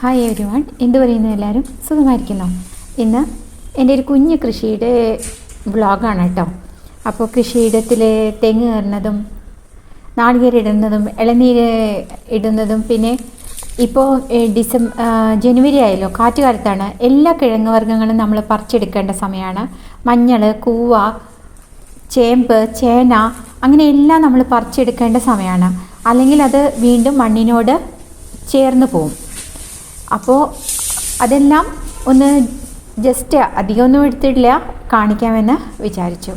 Hi every one എന്ത് പറയുന്നു എല്ലാവരും? സുഖമായിരിക്കുന്നു? ഇന്ന് എന്റെ ഒരു കുഞ്ഞു കൃഷിയുടെ വ്ളോഗാണ് കേട്ടോ. അപ്പോൾ കൃഷിയിടത്തിൽ തെങ്ങ് കയറുന്നതും നാളികേരിടുന്നതും ഇളനീര് ഇടുന്നതും പിന്നെ ഇപ്പോൾ ഡിസം ജനുവരി ആയല്ലോ. കാറ്റുകാലത്താണ് എല്ലാ കിഴങ്ങ് വർഗങ്ങളും നമ്മൾ പറിച്ചെടുക്കേണ്ട സമയമാണ്. മഞ്ഞൾ കൂവ ചേമ്പ് ചേന അങ്ങനെ എല്ലാം നമ്മൾ പറിച്ചെടുക്കേണ്ട സമയമാണ്. അല്ലെങ്കിൽ അത് വീണ്ടും മണ്ണിനോട് ചേർന്ന് പോവും. അപ്പോൾ അതെല്ലാം ഒന്ന് ജസ്റ്റ് അധികമൊന്നും എടുത്തിട്ടില്ല. കാണിക്കാമെന്ന് വിചാരിച്ചു.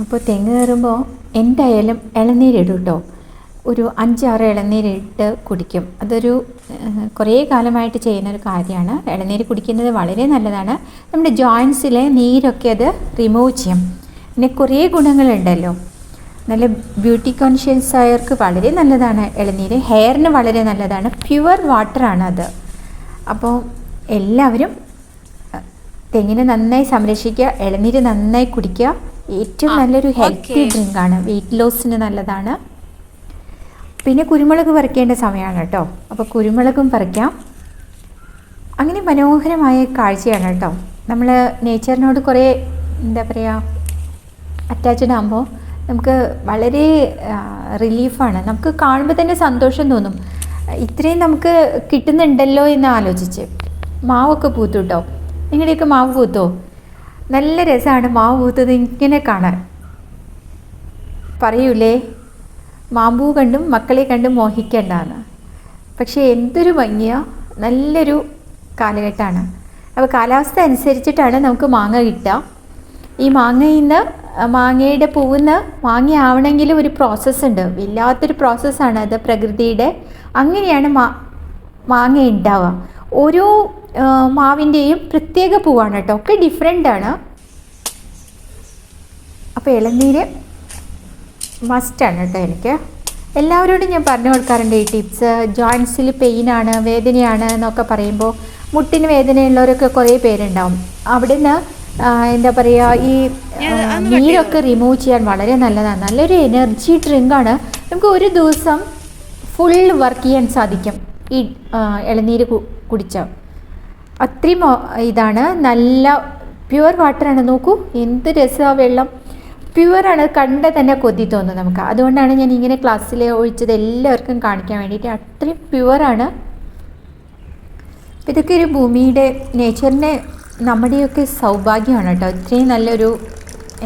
അപ്പോൾ തെങ്ങ് കയറുമ്പോൾ എന്തായാലും ഇളനീരിടും കേട്ടോ ഒരു അഞ്ചാറ് ഇളനീരിട്ട് കുടിക്കും. അതൊരു കുറേ കാലമായിട്ട് ചെയ്യുന്ന ഒരു കാര്യമാണ്. ഇളനീര് കുടിക്കുന്നത് വളരെ നല്ലതാണ്. നമ്മുടെ ജോയിൻസിലെ നീരൊക്കെ അത് റിമൂവ് ചെയ്യും. പിന്നെ കുറേ ഗുണങ്ങളുണ്ടല്ലോ. നല്ല ബ്യൂട്ടി കോൺഷ്യസ് ആയവർക്ക് വളരെ നല്ലതാണ്. ഇളനീര് ഹെയറിന് വളരെ നല്ലതാണ്. പ്യുവർ വാട്ടറാണ് അത്. അപ്പോൾ എല്ലാവരും തെങ്ങിനെ നന്നായി സംരക്ഷിക്കുക ഇളനീര് നന്നായി കുടിക്കുക. ഏറ്റവും നല്ലൊരു ഹെൽത്തി ഡ്രിങ്ക് ഡ്രിങ്കാണ് വെയിറ്റ് ലോസിന് നല്ലതാണ്. പിന്നെ കുരുമുളക് പറിക്കേണ്ട സമയമാണ് കേട്ടോ. അപ്പോൾ കുരുമുളകും പറിക്കാം. അങ്ങനെ മനോഹരമായ കാഴ്ചയാണ് കേട്ടോ. നമ്മൾ നേച്ചറിനോട് കുറേ എന്താ പറയുക അറ്റാച്ച്ഡ് ആകുമ്പോൾ നമുക്ക് വളരെ റിലീഫാണ്. നമുക്ക് കാണുമ്പോൾ തന്നെ സന്തോഷം തോന്നും. ഇത്രയും നമുക്ക് കിട്ടുന്നുണ്ടല്ലോ എന്ന് ആലോചിച്ച് മാവൊക്കെ പൂത്തു കേട്ടോ നിങ്ങളുടെയൊക്കെ മാവ് പൂത്തോ? നല്ല രസമാണ് മാവ് പൂത്തത് ഇങ്ങനെ കാണാൻ. പറയൂലേ? മാമ്പൂ കണ്ടും മക്കളെ കണ്ടും മോഹിക്കേണ്ടതാണ് പക്ഷേ എന്തൊരു ഭംഗിയ. നല്ലൊരു കാലഘട്ടമാണ് അപ്പോൾ കാലാവസ്ഥ അനുസരിച്ചിട്ടാണ് നമുക്ക് മാങ്ങ കിട്ടുക. ഈ മാങ്ങയിൽ നിന്ന് മാങ്ങയുടെ പൂവിന്ന് മാങ്ങ ആവണമെങ്കിൽ ഒരു പ്രോസസ്സ് ഉണ്ട്. വല്ലാത്തൊരു പ്രോസസ്സാണ് അത് പ്രകൃതിയുടെ. അങ്ങനെയാണ് മാ മാങ്ങ ഉണ്ടാവുക ഓരോ മാവിന്റെയും പ്രത്യേക പൂവാണ് കേട്ടോ. ഒക്കെ ഡിഫറെന്റ് ആണ്. അപ്പോൾ ഇളനീര് മസ്റ്റാണ് കേട്ടോ എനിക്ക്. എല്ലാവരോടും ഞാൻ പറഞ്ഞു കൊടുക്കാറുണ്ട് ഈ ടിപ്സ് ജോയിൻസിൽ പെയിനാണ് വേദനയാണ് എന്നൊക്കെ പറയുമ്പോൾ മുട്ടിന് വേദനയുള്ളവരൊക്കെ കുറേ പേരുണ്ടാവും. അവിടുന്ന് എന്താ പറയുക ഈ നീരൊക്കെ റിമൂവ് ചെയ്യാൻ വളരെ നല്ലതാണ്. നല്ലൊരു എനർജി ഡ്രിങ്കാണ് നമുക്ക് ഒരു ദിവസം ഫുൾ വർക്ക് ചെയ്യാൻ സാധിക്കും ഈ ഇളനീര് കുടിച്ച അത്രയും ഇതാണ്. നല്ല പ്യുവർ വാട്ടറാണ് നോക്കൂ എന്ത് രസമാണ് വെള്ളം. പ്യുവറാണ് കണ്ട തന്നെ കൊതി തോന്നും നമുക്ക്. അതുകൊണ്ടാണ് ഞാൻ ഇങ്ങനെ ക്ലാസ്സിൽ ഒഴിച്ചത് എല്ലാവർക്കും കാണിക്കാൻ വേണ്ടിയിട്ട്. അത്രയും പ്യുവറാണ് ഇതൊക്കെ ഒരു ഭൂമിയുടെ നേച്ചറിന്റെ നമ്മുടെയൊക്കെ സൗഭാഗ്യമാണ് കേട്ടോ. ഇത്രയും നല്ലൊരു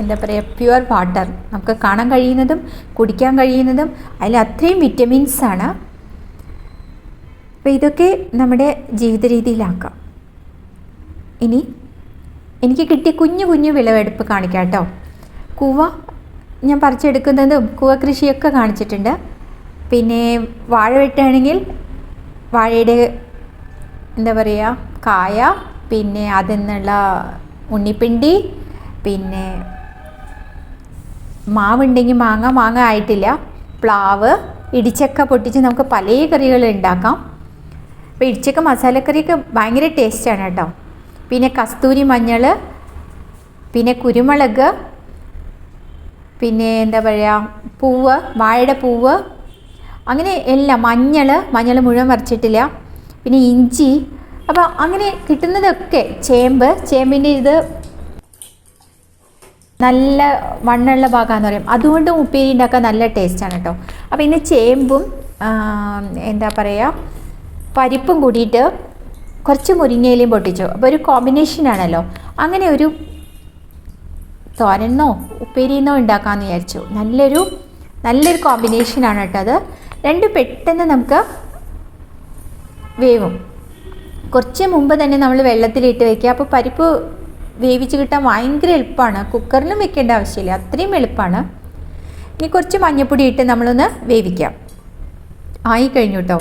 എന്താ പറയുക പ്യുവർ വാട്ടർ നമുക്ക് കാണാൻ കഴിയുന്നതും കുടിക്കാൻ കഴിയുന്നതും അതിൽ അത്രയും വിറ്റമിൻസ് ആണ്. അപ്പോൾ ഇതൊക്കെ നമ്മുടെ ജീവിത രീതിയിലാക്കാം ഇനി എനിക്ക് കിട്ടിയ കുഞ്ഞു കുഞ്ഞു വിളവെടുപ്പ് കാണിക്കാം കേട്ടോ. കൂവ ഞാൻ പറിച്ചെടുക്കുന്നതും കൂവ കൃഷിയൊക്കെ കാണിച്ചിട്ടുണ്ട്. പിന്നെ വാഴ വെട്ടുകയാണെങ്കിൽ വാഴയുടെ എന്താ പറയുക കായ പിന്നെ അതിൽ നിന്നുള്ള ഉണ്ണിപ്പിണ്ടി പിന്നെ മാവുണ്ടെങ്കിൽ മാങ്ങ മാങ്ങ ആയിട്ടില്ല. പ്ലാവ് ഇടിച്ചക്ക പൊട്ടിച്ച് നമുക്ക് പല കറികൾ ഉണ്ടാക്കാം അപ്പോൾ ഇടിച്ചക്ക മസാലക്കറിയൊക്കെ ഭയങ്കര ടേസ്റ്റാണ് കേട്ടോ. പിന്നെ കസ്തൂരി മഞ്ഞൾ പിന്നെ കുരുമുളക് പിന്നെ എന്താ പറയുക പൂവ് വാഴയുടെ പൂവ്. അങ്ങനെ എല്ലാം മഞ്ഞൾ മഞ്ഞൾ മുഴുവൻ മറിച്ചിട്ടില്ല പിന്നെ ഇഞ്ചി അപ്പോൾ അങ്ങനെ കിട്ടുന്നതൊക്കെ ചേമ്പ് ചേമ്പിന്റെ ഇത് നല്ല വണ്ണുള്ള ഭാഗമാണെന്ന് പറയും. അതുകൊണ്ട് ഉപ്പേരി ഉണ്ടാക്കാൻ നല്ല ടേസ്റ്റാണ് കേട്ടോ അപ്പോൾ ഇന്ന് ചേമ്പും എന്താ പറയുക പരിപ്പും കൂടിയിട്ട് കുറച്ച് മുരിങ്ങയിലയും പൊട്ടിച്ചു. അപ്പോൾ ഒരു കോമ്പിനേഷനാണല്ലോ അങ്ങനെ ഒരു തോരനോ ഉപ്പേരിന്നോ ഉണ്ടാക്കാമെന്ന് വിചാരിച്ചു. നല്ലൊരു നല്ലൊരു കോമ്പിനേഷനാണ് കേട്ടോ അത്. രണ്ട് പെട്ടെന്ന് നമുക്ക് വേവും. കുറച്ച് മുമ്പ് തന്നെ നമ്മൾ വെള്ളത്തിലിട്ട് വെക്കുക. അപ്പോൾ പരിപ്പ് വേവിച്ച് കിട്ടാൻ ഭയങ്കര എളുപ്പമാണ്. കുക്കറിലും വെക്കേണ്ട ആവശ്യമില്ല. അത്രയും എളുപ്പമാണ്. ഇനി കുറച്ച് മഞ്ഞൾപ്പൊടി ഇട്ട് നമ്മളൊന്ന് വേവിക്കാം. ആയി കഴിഞ്ഞു കേട്ടോ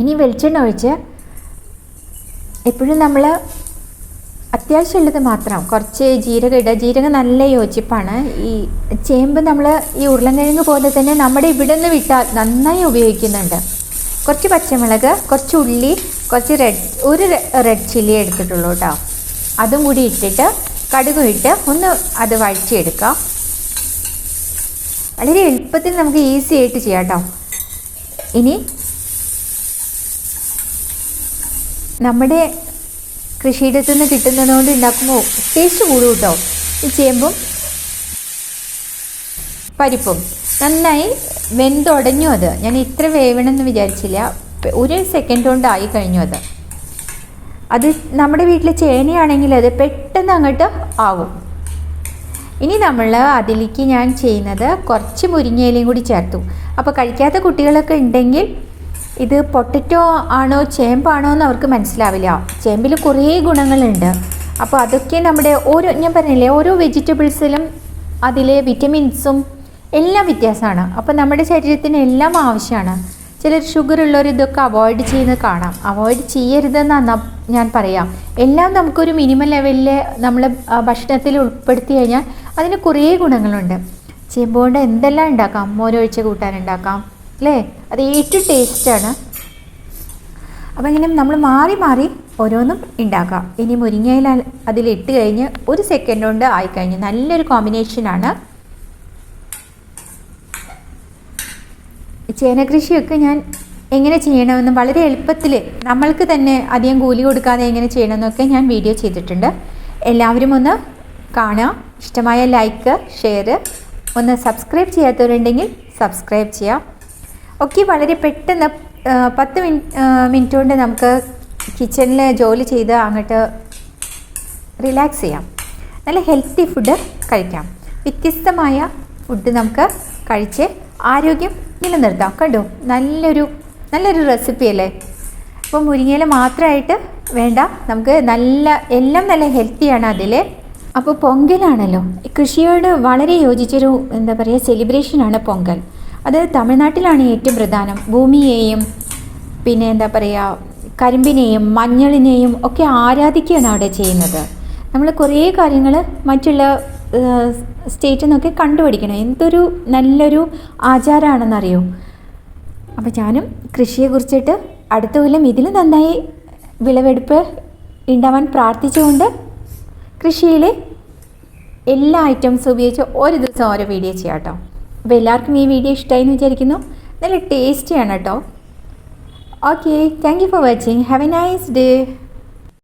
ഇനി വെളിച്ചെണ്ണ ഒഴിച്ച് എപ്പോഴും നമ്മൾ അത്യാവശ്യമുള്ളത് മാത്രം. കുറച്ച് ജീരകം ഇടുക. ജീരകം നല്ല യോജിപ്പാണ്. ഈ ചേമ്പ് നമ്മൾ ഈ ഉരുളൻകിഴങ്ങ് പോലെ തന്നെ നമ്മുടെ ഇവിടെ നിന്ന് വിട്ടാൽ നന്നായി ഉപയോഗിക്കുന്നുണ്ട്. കുറച്ച് പച്ചമുളക് കുറച്ച് ഉള്ളി കുറച്ച് റെഡ് ഒരു റെഡ് ചില്ലി എടുത്തിട്ടുള്ളൂ കേട്ടോ. അതും കൂടി ഇട്ടിട്ട് കടുകും ഇട്ട് ഒന്ന് അത് വഴിച്ചെടുക്കാം വളരെ എളുപ്പത്തിൽ നമുക്ക് ഈസി ആയിട്ട് ചെയ്യാം കേട്ടോ. ഇനി നമ്മുടെ കൃഷിയിടത്തു നിന്ന് കിട്ടുന്നതുകൊണ്ട് ഉണ്ടാക്കുമ്പോൾ ടേസ്റ്റ് കൂടും കേട്ടോ. ഈ ചേമ്പും പരിപ്പും. നന്നായി വെന്തുടഞ്ഞു അത്. ഞാൻ ഇത്ര വേവണമെന്ന് വിചാരിച്ചില്ല. ഒരു സെക്കൻഡ് കൊണ്ടായി കഴിഞ്ഞു അത്. അത് നമ്മുടെ വീട്ടിൽ ചേനയാണെങ്കിൽ അത് പെട്ടെന്ന് അങ്ങോട്ട് ആവും. ഇനി നമ്മൾ അതിലേക്ക് ഞാൻ ചെയ്യുന്നത് കുറച്ച് മുരിങ്ങയിലയും കൂടി ചേർത്തു. അപ്പോൾ കഴിക്കാത്ത കുട്ടികളൊക്കെ ഉണ്ടെങ്കിൽ ഇത് പൊട്ടറ്റോ ആണോ ചേമ്പാണോ എന്ന് അവർക്ക് മനസ്സിലാവില്ല. ചേമ്പിൽ കുറേ ഗുണങ്ങളുണ്ട്. അപ്പോൾ അതൊക്കെ നമ്മുടെ ഓരോ ഞാൻ പറഞ്ഞില്ലേ ഓരോ വെജിറ്റബിൾസിലും അതിലെ വിറ്റമിൻസും എല്ലാം വ്യത്യാസമാണ്. അപ്പോൾ നമ്മുടെ ശരീരത്തിന് എല്ലാം ആവശ്യമാണ്. ചിലർ ഷുഗർ ഉള്ളവർ ഇതൊക്കെ അവോയ്ഡ് ചെയ്യുന്നത് കാണാം. അവോയ്ഡ് ചെയ്യരുതെന്നാണ് ഞാൻ പറയാം. എല്ലാം നമുക്കൊരു മിനിമം ലെവലിൽ നമ്മൾ ഭക്ഷണത്തിൽ ഉൾപ്പെടുത്തി കഴിഞ്ഞാൽ അതിന് കുറേ ഗുണങ്ങളുണ്ട്. ചേമ്പ് കൊണ്ട് എന്തെല്ലാം ഉണ്ടാക്കാം? മോരൊഴിച്ച കൂട്ടാൻ ഉണ്ടാക്കാം അല്ലേ? അത് ഏറ്റവും ടേസ്റ്റാണ് അപ്പോൾ ഇങ്ങനെ നമ്മൾ മാറി മാറി ഓരോന്നും ഉണ്ടാക്കാം. ഇനി മുരിങ്ങയിൽ അതിലിട്ട് കഴിഞ്ഞ് ഒരു സെക്കൻഡ് കൊണ്ട് ആയിക്കഴിഞ്ഞു നല്ലൊരു കോമ്പിനേഷനാണ് ചേന കൃഷിയൊക്കെ ഞാൻ എങ്ങനെ ചെയ്യണമെന്ന് വളരെ എളുപ്പത്തിൽ നമ്മൾക്ക് തന്നെ അധികം കൂലി കൊടുക്കാതെ എങ്ങനെ ചെയ്യണമെന്നൊക്കെ ഞാൻ വീഡിയോ ചെയ്തിട്ടുണ്ട്. എല്ലാവരും ഒന്ന് കാണുക. ഇഷ്ടമായ ലൈക്ക് ഷെയർ ഒന്ന് സബ്സ്ക്രൈബ് ചെയ്യാത്തവരുണ്ടെങ്കിൽ സബ്സ്ക്രൈബ് ചെയ്യാം. ഒക്കെ വളരെ പെട്ടെന്ന് പത്ത് മിനിറ്റ് കൊണ്ട് നമുക്ക് കിച്ചണിൽ ജോലി ചെയ്ത് അങ്ങോട്ട് റിലാക്സ് ചെയ്യാം. നല്ല ഹെൽത്തി ഫുഡ് കഴിക്കാം. വ്യത്യസ്തമായ ഫുഡ് നമുക്ക് കഴിച്ച് ആരോഗ്യം നിലനിർത്താം. കണ്ടോ? നല്ലൊരു നല്ലൊരു റെസിപ്പി അല്ലേ? അപ്പോൾ മുരിങ്ങയില മാത്രമായിട്ട് വേണ്ട. നമുക്ക് നല്ല എല്ലാം നല്ല ഹെൽത്തിയാണ് അതിൽ അപ്പോൾ പൊങ്കലാണല്ലോ. കൃഷിയോട് വളരെ യോജിച്ചൊരു എന്താ പറയുക സെലിബ്രേഷനാണ് പൊങ്കൽ. അത് തമിഴ്നാട്ടിലാണ് ഏറ്റവും പ്രധാനം. ഭൂമിയെയും പിന്നെ എന്താ പറയുക കരിമ്പിനെയും മഞ്ഞളിനെയും ഒക്കെ ആരാധിക്കുകയാണ് അവിടെ ചെയ്യുന്നത്. നമ്മൾ കുറേ കാര്യങ്ങൾ മറ്റുള്ള സ്റ്റേറ്റിൽ നിന്നൊക്കെ കണ്ടുപിടിക്കണം. എന്തൊരു നല്ലൊരു ആചാരമാണെന്നറിയോ അപ്പോൾ ഞാനും കൃഷിയെ കുറിച്ചിട്ട് അടുത്ത കൊല്ലം ഇതിൽ നന്നായി വിളവെടുപ്പ് ഉണ്ടാവാൻ പ്രാർത്ഥിച്ചുകൊണ്ട് കൃഷിയിലെ എല്ലാ ഐറ്റംസും ഉപയോഗിച്ച് ഒരു ദിവസം ഓരോ വീഡിയോ ചെയ്യാം കേട്ടോ. അപ്പോൾ എല്ലാവർക്കും ഈ വീഡിയോ ഇഷ്ടമായി എന്ന് വിചാരിക്കുന്നു. നല്ല ടേസ്റ്റിയാണ് കേട്ടോ. Okay thank you for watching have a nice day